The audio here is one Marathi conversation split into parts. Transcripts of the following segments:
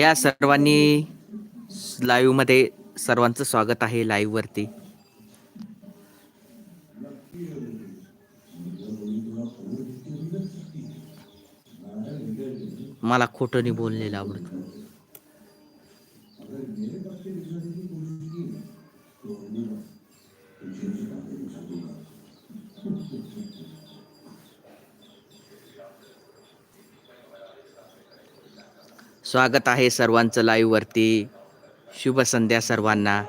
या सर्वांनी लाईव्हमध्ये सर्वांचं स्वागत आहे लाईव्ह वरती. मला खोटं नाही बोललेलं आवडत. स्वागत आहे सर्वांचं लाईव्हवरती शुभ संध्या सर्वांना.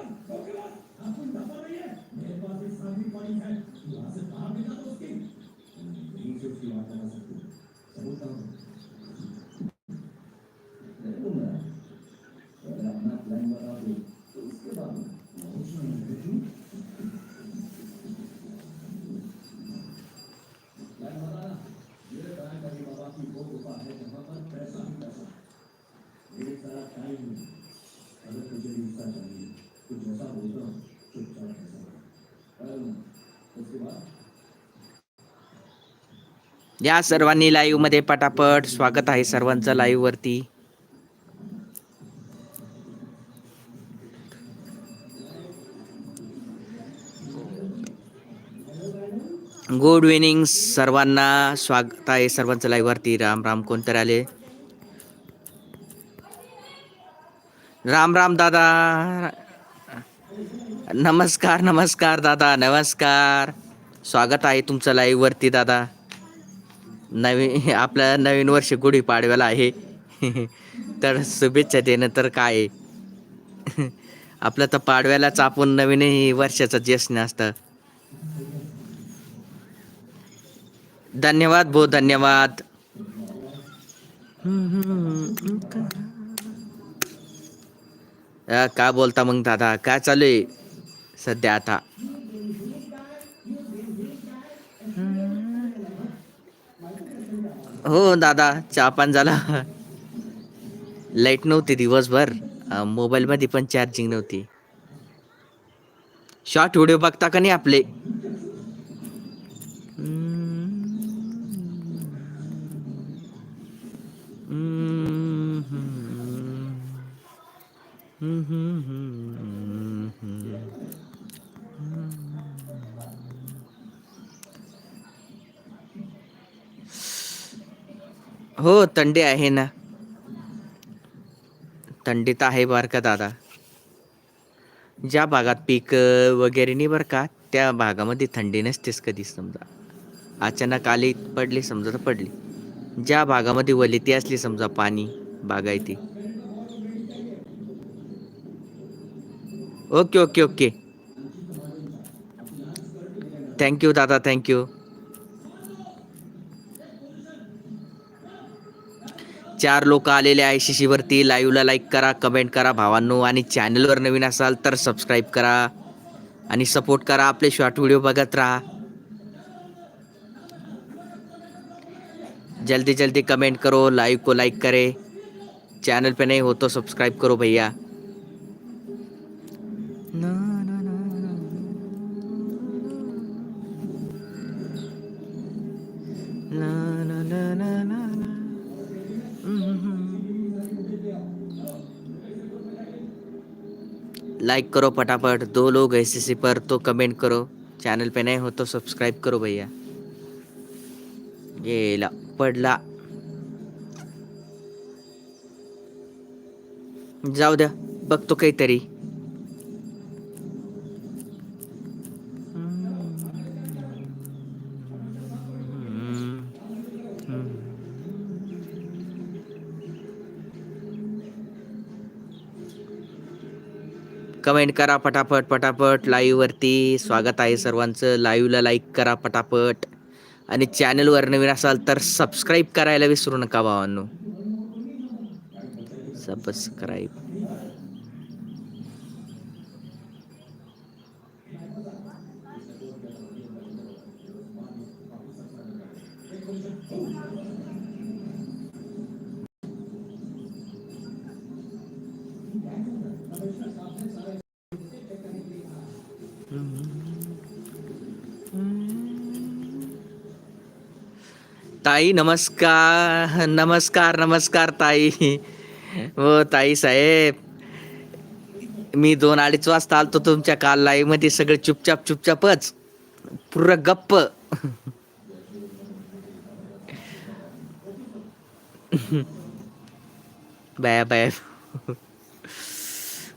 या सर्वांनी लाईव्हमध्ये पटापट स्वागत आहे सर्वांचं लाईव्ह वरती. गुड इव्हिनिंग सर्वांना. स्वागत आहे सर्वांचं लाईव्ह वरती. राम राम. कोणतरी आले? राम राम दादा. नमस्कार नमस्कार दादा. नमस्कार. स्वागत आहे तुमचं लाईव्ह वरती दादा. नवीन आपल्या नवीन वर्ष गुढीपाडव्याला आहे. तर शुभेच्छा देणं तर काय? आहे? आपलं तर पाडव्यालाच आपण नवीनही वर्षाचं जश्न असतं. धन्यवाद भाऊ धन्यवाद. का काय बोलता मग दादा? काय चालू आहे सध्या आता? हो दादा चहा पान झाला. लाइट नव्हती दिवसभर. मोबाईलमध्ये पण चार्जिंग नव्हती. शॉर्ट व्हिडिओ बघता का नाही आपले? थंडी आहे ना? थंडी तर आहे बरं का दादा. ज्या भागात पीक वगैरे नाही बरं का त्या भागामध्ये थंडी नसतेच कधी समजा. अचानक आली पडली समजा तर पडली. ज्या भागामध्ये वलिती असली समजा पाणी बागायती. Okay okay okay. Thank you दादा थँक्यू चार लोक आलेले आहे शिशीवरती. लाईव्हला लाईक करा कमेंट करा भावांनो. आणि चॅनलवर नवीन असाल तर सबस्क्राईब करा. आणि सपोर्ट करा. आपले शॉर्ट व्हिडिओ बघत राहा. जल्दी जल्दी कमेंट करो लाइव को लाइक करे. चैनल पे नहीं हो तो सब्सक्राइब करो भैया. लाइक करो फटाफट। दो लोग ऐसे पर तो कमेंट करो। चैनल पे नए हो तो सब्सक्राइब करो भैया। गेला पडला जाऊ द्या बघतो काहीतरी कमेंट करा पटापट पटापट. लाईव्ह वरती स्वागत आहे सर्वांचं. लाईव्हला लाईक करा पटापट. आणि चॅनलवर नवीन असाल तर सबस्क्राईब करायला विसरू नका भावांनो. सबस्क्राईब ताई नमस्कार नमस्कार नमस्कार ताई. हो ताई साहेब. मी दोन अडीच वाजता आलतो तुमच्या काल लाईव्हमध्ये सगळे चुपचाप चुपचापच पुर गप्प. बाया बाया.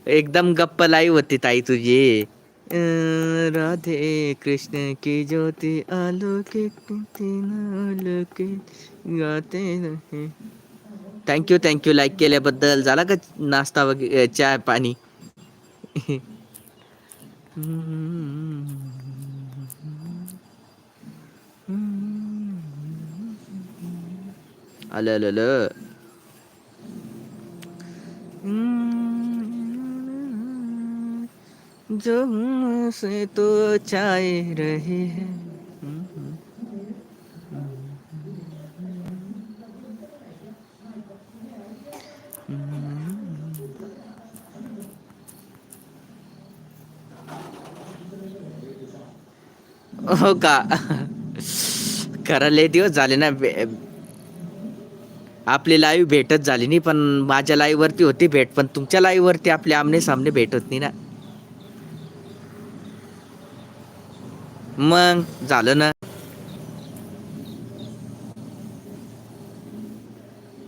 एकदम गप्प लाईव्ह होती ताई तुझी. राधे कृष्ण की ज्योति आलोकित आलोके गाते थँक्यू थँक्यू लाईक केल्याबद्दल झाला का नाश्ता वगैरे चहा पाणी? आलं आलं. जो से तो चाय रही है। हो का? करा लय दिवस झाले ना आपली लाईव्ह भेटत झाली नाही पण माझ्या लाईव्ह वरती होती भेट पण तुमच्या लाईव्ह वरती आपले आमने सामने भेटत नाही ना. मग झालं ना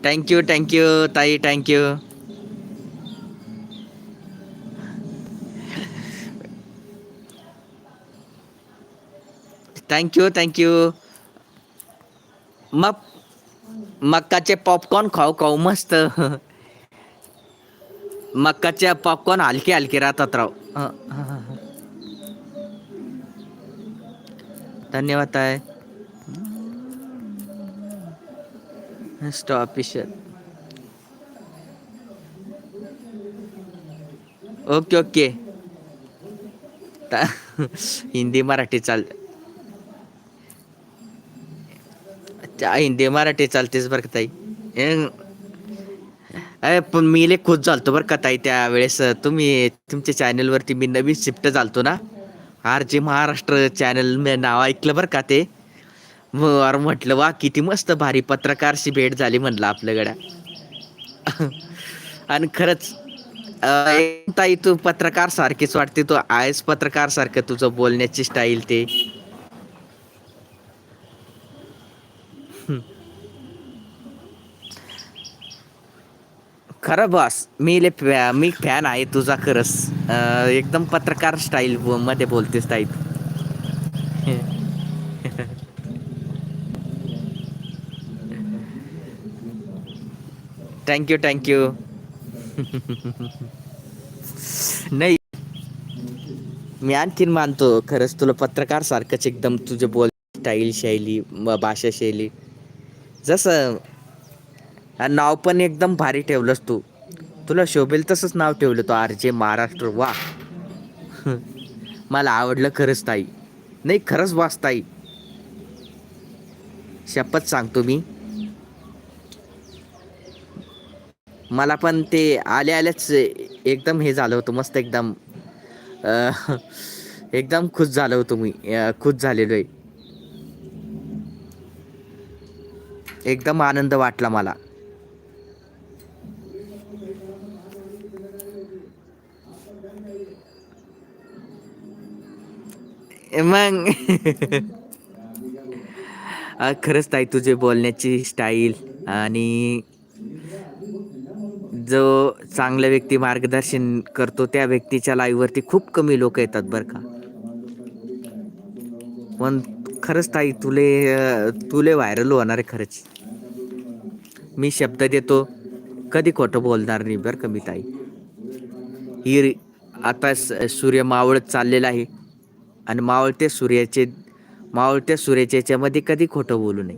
थँक्यू थँक्यू ताई thank you thank you thank you मग मक्काचे पॉपकॉर्न खाऊ खाऊ मस्त मक्काचे पॉपकॉर्न हलके हलके राहतात राव धन्यवाद आहे stop okay okay Hindi Marathi चालते अच्छा, हिंदी मराठी चालतेच बरं का ताई. अरे पण मी लय खुश झालतो बरं का ताई त्यावेळेस. तुम्ही तुमच्या चॅनलवरती मी नवीन शिफ्ट झालतो ना. आर जे महाराष्ट्र चॅनल मी नाव ऐकलं बरं का ते? मग अरे म्हटलं वा किती मस्त भारी पत्रकारशी भेट झाली म्हणलं आपल्याकडं आणि खरंच ताई तू पत्रकार सारखीच वाटते तू आहेस पत्रकार सारखं तुझं बोलण्याची स्टाईल ते. खरं बॉस मी ले फॅ- मी फॅन आहे तुझा खरंच. एकदम पत्रकार स्टाईल मध्ये बोलतेस ताई. थँक्यू थँक्यू नाही. मी आणखीन मानतो खरंच तुला पत्रकार सारखंच एकदम तुझे बोल स्टाईल शैली म- भाषा शैली. जसं नाव पण एकदम भारी ठेवलंस तू. तुला शोभेल तसंच नाव ठेवलं तो आर जे महाराष्ट्र. वा. मला आवडलं खरंच ताई. नाही खरंच वाच ताई. शपथ सांगतो मी. मला पण ते आल्या आल्याच एकदम हे झालं होतं मस्त एकदम एकदम खुश झालो होतो मी. खुश झालेलो आहे. एकदम आनंद वाटला मला. मग. खरंच ताई तुझे बोलण्याची स्टाईल आणि जो चांगल्या व्यक्ती मार्गदर्शन करतो त्या व्यक्तीच्या लाईव्हवरती खूप कमी लोक येतात बरं का. पण खरंच ताई तुले तुले व्हायरल होणार आहे खरंच. मी शब्द देतो कधी खोटं बोलणार नाही बरं का मी ताई. ही आता स- सूर्य मावळत चाललेला आहे. आणि मावळते सूर्याचे मावळत्या सूर्याच्या याच्यामध्ये कधी खोटं बोलू नये.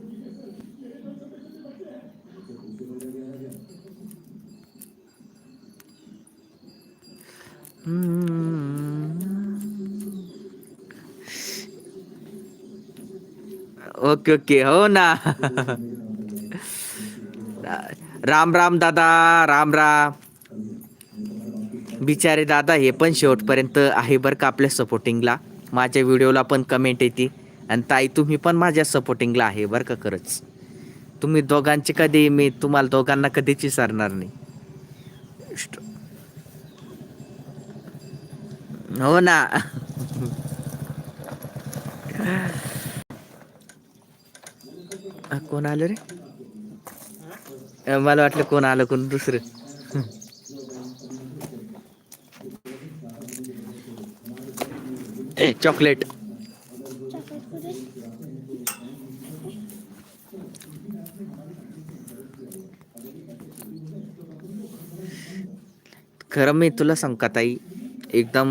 ओके ओके हो ना. राम राम दादा राम राम बिचारे दादा हे पण शेवटपर्यंत आहे बरं का आपल्या सपोर्टिंगला माझ्या व्हिडिओला पण कमेंट येते. आणि ताई तुम्ही पण माझ्या सपोर्टिंगला आहे बरं का खरंच. तुम्ही दोघांचे कधी मी तुम्हाला दोघांना कधीच विसरणार नाही. हो ना. कोण आलं रे? मला वाटलं कोण आलं कोण दुसरं? ए, चॉकलेट. खरं मी तुला सांग का ताई? एकदम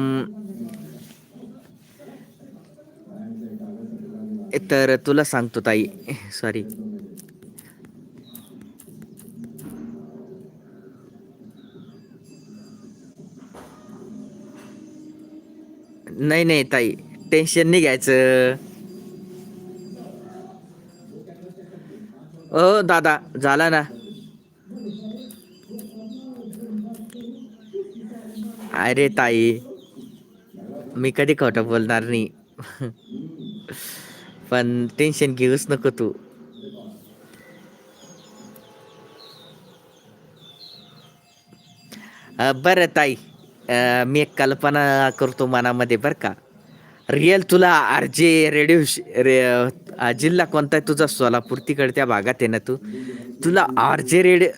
ए, तर तुला सांगतो ताई. सॉरी नाही नाही ताई. टेन्शन नाही घ्यायचं. ओ दादा झाला ना. अरे ताई. मी कधी खोटं बोलणार नाही. पण टेन्शन घेऊच नको तू. बरं ताई. मी एक कल्पना करतो मनामध्ये बरं का. रिअल तुला आर जे रेडिओ श- रे जिल्हा कोणता आहे तुझा? सोलापूर. तिकडे त्या भागात आहे ना तू. तुला R J radio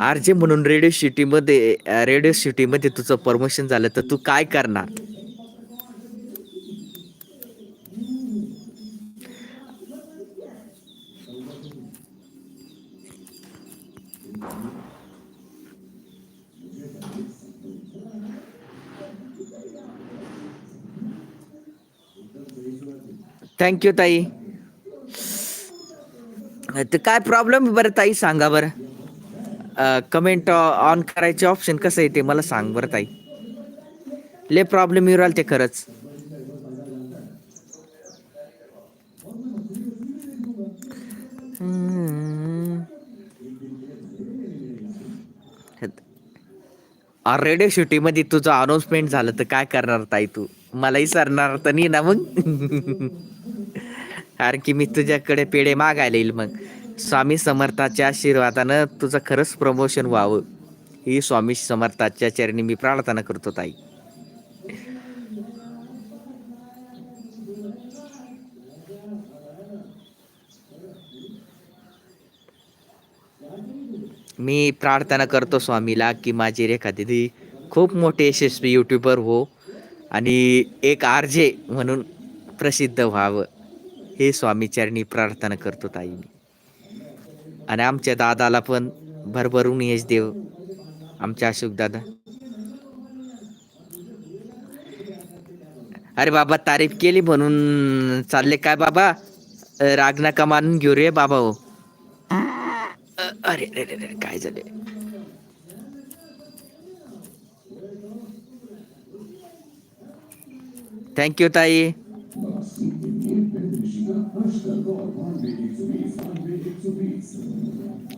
R J म्हणून रेडिओ सिटीमध्ये रेडिओ सिटीमध्ये तुझं प्रमोशन झालं तर तू काय करणार? थँक्यू ताई. तर काय प्रॉब्लेम बरं ताई? सांगा बरं. कमेंट ऑन करायचे ऑप्शन कसं आहे ते मला सांग बरं ताई. ले प्रॉब्लेम येऊ राहिले ते खरंच रेडिओ सिटीमध्ये तुझं अनाउन्समेंट झालं तर काय करणार ताई तू? मलाही सरणार तर नाही ना मग. कारण की मी तुझ्याकडे पेढे मागायला येईल मग. स्वामी समर्थाच्या आशीर्वादानं तुझं खरंच प्रमोशन व्हावं. ही स्वामी समर्थाच्या चरणी मी प्रार्थना करतो ताई. मी प्रार्थना करतो स्वामीला की माझी रेखा दिदी खूप मोठे यशस्वी यूट्यूबर हो आणि एक आर जे म्हणून प्रसिद्ध व्हावं. हे स्वामीचरणी प्रार्थना करतो ताई मी. आणि आमच्या दादाला पण भरभरून यश देव. आमच्या अशोक दादा. अरे बाबा तारीफ केली म्हणून चालले काय बाबा? राग नका मानून घेऊ रे बाबा हो. अरे अरे अरे अरे, काय झाले? थँक्यू ताई.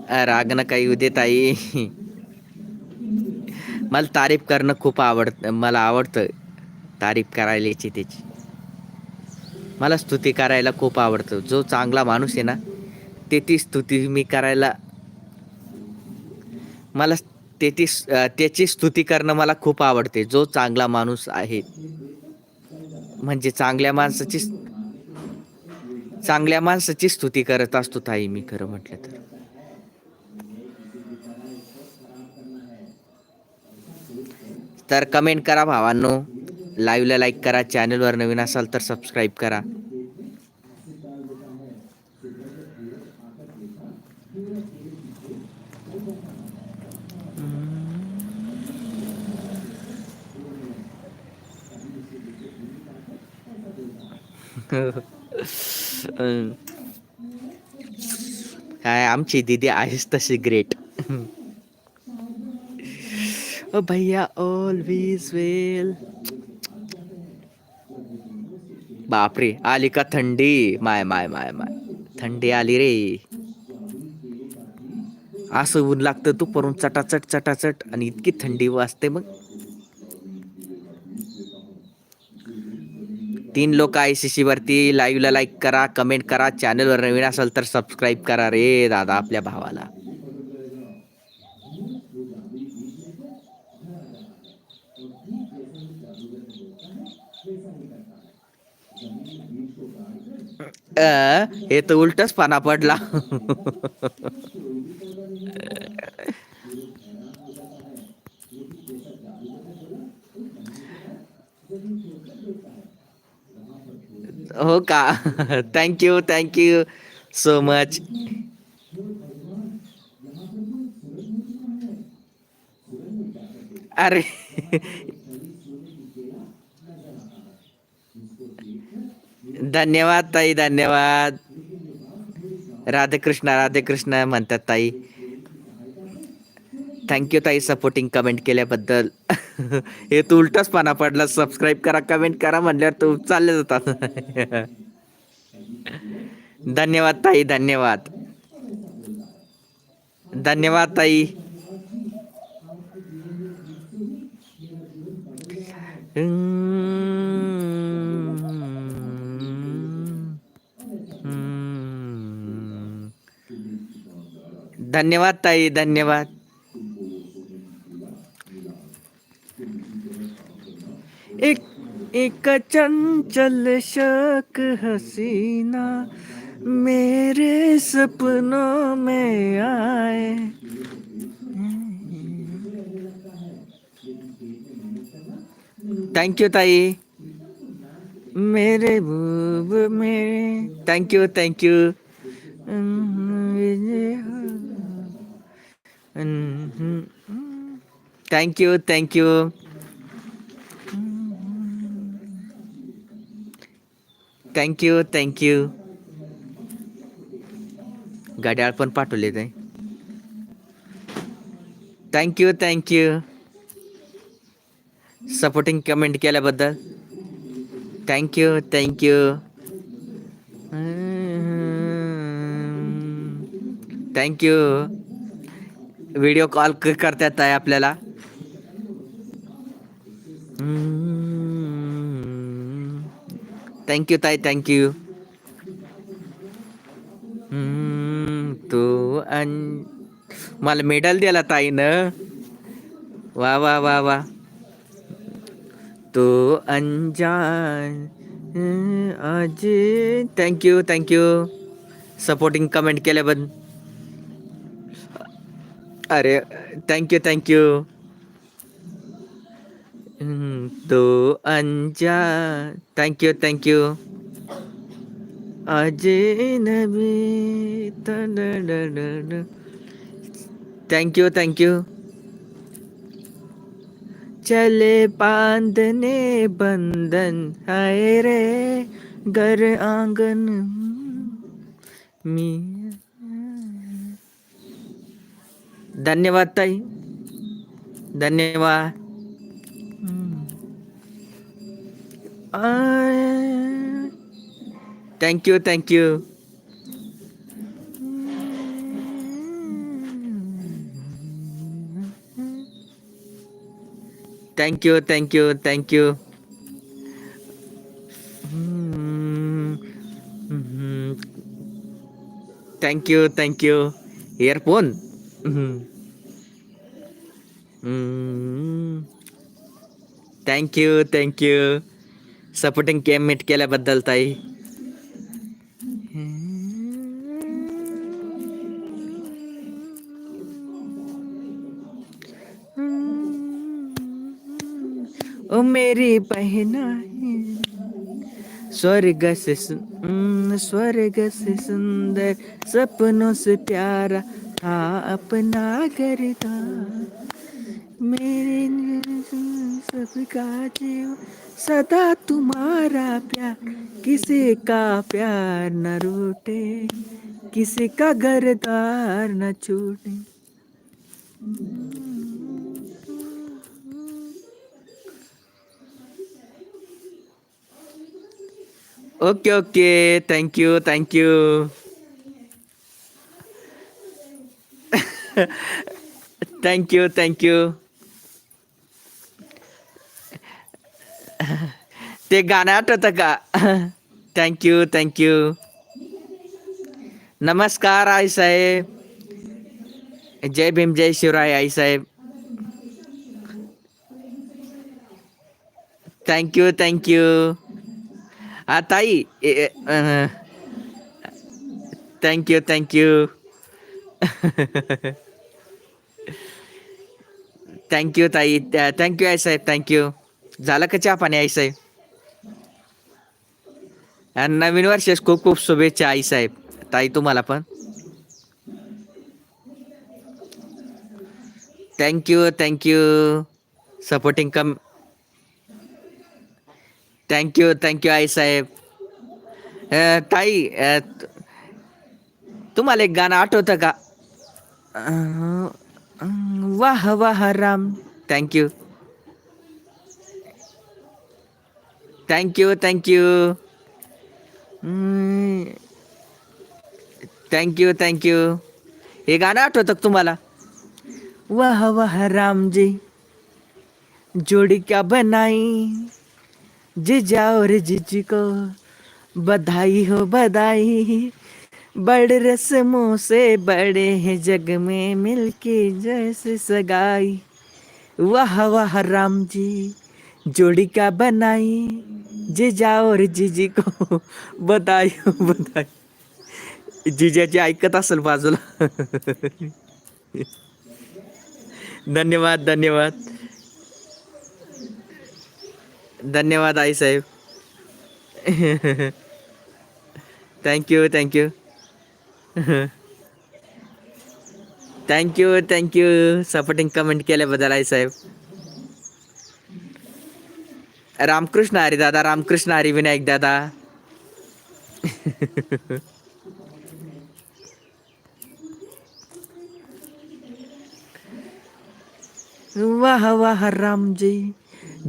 अ, राग नका येऊ ताई. मला तारीफ करणं खूप आवडत मला आवडतं तारीफ करायलाची त्याची. मला स्तुती करायला खूप आवडतं. जो चांगला माणूस आहे ना ते ती स्तुती मी करायला मला ते ती त्याची स्तुती करणं मला खूप आवडते. जो चांगला माणूस आहे म्हणजे चांगल्या माणसाची चांगल्या माणसाची स्तुती करत असतो ताई मी खरं म्हटलं तर. तर कमेंट करा भावांनो. लाईव्हला लाईक करा चॅनलवर नवीन असाल तर सबस्क्राईब करा. काय आमची दीदी आहेस तशी ग्रेट ओ भैया ऑलवेज वेल बापरे आली का थंडी? माय माय माय माय. थंडी आली रे. असं ऊन लागतं तू परून चटाचट चटाचट आणि इतकी थंडी वाजते मग. तीन लोक आय सी सी वरती लाईव्हला लाईक करा कमेंट करा चॅनलवर नवीन असाल तर सबस्क्राईब करा रे दादा आपल्या भावाला. अ, हे तर उलटच पाना पडला. हो का थँक्यू थँक्यू सो मच अरे. धन्यवाद ताई धन्यवाद. राधे कृष्ण राधे कृष्ण म्हणतात ताई. थँक्यू ताई सपोर्टिंग कमेंट केल्याबद्दल. हे तू उलटाच पाना पडला सबस्क्राईब करा कमेंट करा म्हणल्यावर तू चालले जातात. धन्यवाद ताई धन्यवाद. धन्यवाद ताई. धन्यवाद ताई धन्यवाद. एक एक चंचल शक हसीना मेरे सपनों में आए। थँक्यू ताई। मेरे बूब मेरे। Thank you thank you thank you thank you thank you thank you घड्याळ पण पाठवले ते. Thank you thank you supporting comment केल्याबद्दल. Thank you thank you thank you video call करतात आहे आपल्याला. थँक्यू ताई थँक्यू तू अन मला मेडल दिला ताईनं वा वा वा वा तो अंजान Ajay thank you thank you supporting comment केल्याबद्दल अरे थँक्यू थँक्यू तो अंजा। थँक यू अनजान thank you thank you you thank you thank you चले बांधने बंधन हाय रे घर आंगन। मी धन्यवाद ताई। धन्यवाद। Thank you thank you thank you thank you thank you thank you thank you earphone thank you thank you supporting केम मिटकेल्याबद्दल ताई ओ मेरी बहना स्वर्ग से हम्म, स्वर्ग से सुंदर सपनों से प्यारा था अपना करता मेरे सबका जीव सदा तुम्हारा प्यार किसी का प्यार न रूठे किसी का घरदार न छूटे। Okay okay thank you thank you thank you thank you ते गाणं आठवतं का? थँक्यू थँक्यू नमस्कार आई साहेब. जय भीम जय शिवराय आई साहेब. थँक्यू थँक्यू हा ताई thank you thank you thank you ताई. थँक्यू आई साहेब. थँक्यू झालं का चहा पाणी आई साहेब? आणि नवीन वर्षास खूप खूप शुभेच्छा आई साहेब. ताई तुम्हाला पण. Thank you thank you supporting come thank you thank you आई साहेब. ताई तुम्हाला एक गाणं आठवतं का? वाह वाह Ram. Thank you thank you you thank you you हे गाणं आठवतं तुम्हाला? वाह वाह राम जी जोड़ी क्या बनाई. जीजा और जीजी को बधाई हो, बधाई. बड़े रस्मों से बड़े हैं जग में मिलके जैसे सगाई. वाह वाह राम जी जोड़ी क्या बनाई जीजा और जीजी को बधाई हो बधाई जिजाची ऐकत असेल बाजूला। धन्यवाद धन्यवाद। धन्यवाद आई साहेब। Thank you thank you thank you thank you supporting comment केल्याबद्दल आई साहेब। रामकृष्ण हरी दादा रामकृष्ण हरी विनायक दादा. वाह वाह राम जी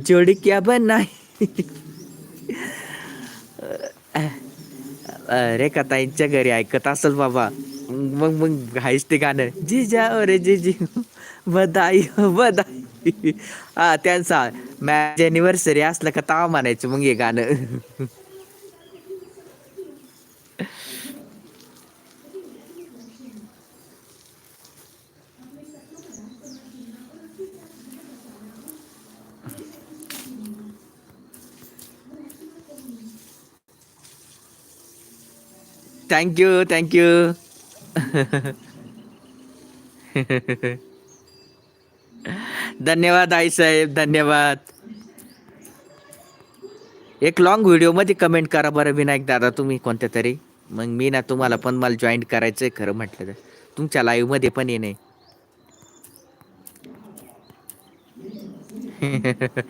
जोड़ी क्या बनाई? अरे कथाईंच्या घरी ऐकत असेल बाबा. मग मग हायच ते गाणं जिजा अरे जिजी बधाई बधाई हा त्यांचा मॅच अॅनिव्हर्सरी असलं का ताव मानायचं मग हे गाणं थँक्यू थँक्यू धन्यवाद आई साहेब धन्यवाद. एक लॉंग व्हिडिओमध्ये कमेंट करा बरं विनायक दादा तुम्ही कोणत्या तरी? मग मी ना तुम्हाला पण मला जॉईन करायचं आहे खरं म्हटलं तर. तुमच्या लाईव्हमध्ये पण येणे.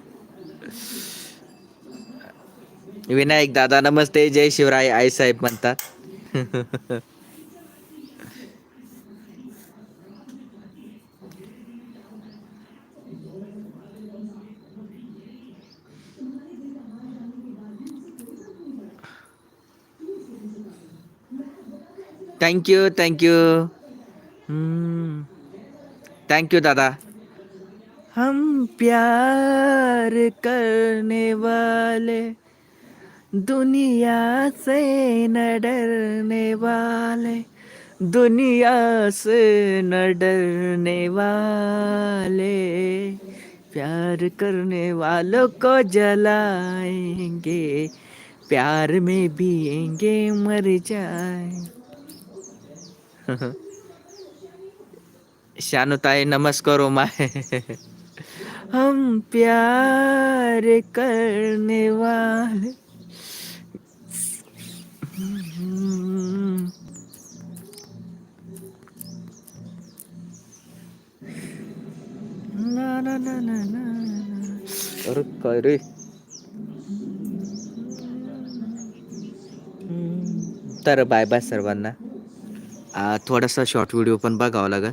विनायक दादा नमस्ते जय शिवराय आई साहेब म्हणतात. थँक्यू थैंक यू दादा हम प्यार करने वाले, दुनिया से न डरने वाले, दुनिया से न डरने वाले। प्यार करने वालों को जलाएँगे, प्यार में पिएँगे, मर जाए शानुताई नमस्कार माय हम प्यार करने वाले. ना ना ना ना ना. अरे काय रे? तर बाय बाय सर्वांना. थोडासा शॉर्ट व्हिडिओ पण बघावा लागेल.